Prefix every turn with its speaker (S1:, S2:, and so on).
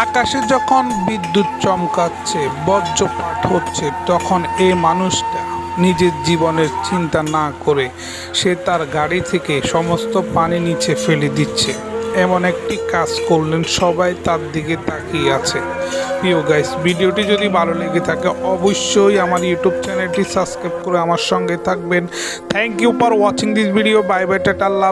S1: আকাশে যখন বিদ্যুৎ চমকাচ্ছে, বজ্রপাত হচ্ছে, তখন এই মানুষটা নিজের জীবনের চিন্তা না করে সে তার গাড়ি থেকে সমস্ত পানি নিচে ফেলে দিচ্ছে। এমন একটি কাজ করলেন, সবাই তার দিকে তাকিয়ে আছে। প্রিয় গাইস ভিডিওটি যদি ভালো লেগে থাকে, অবশ্যই আমার ইউটিউব চ্যানেলটি সাবস্ক্রাইব করে আমার সঙ্গে থাকবেন। Thank you for watching this video bye bye tata, Allah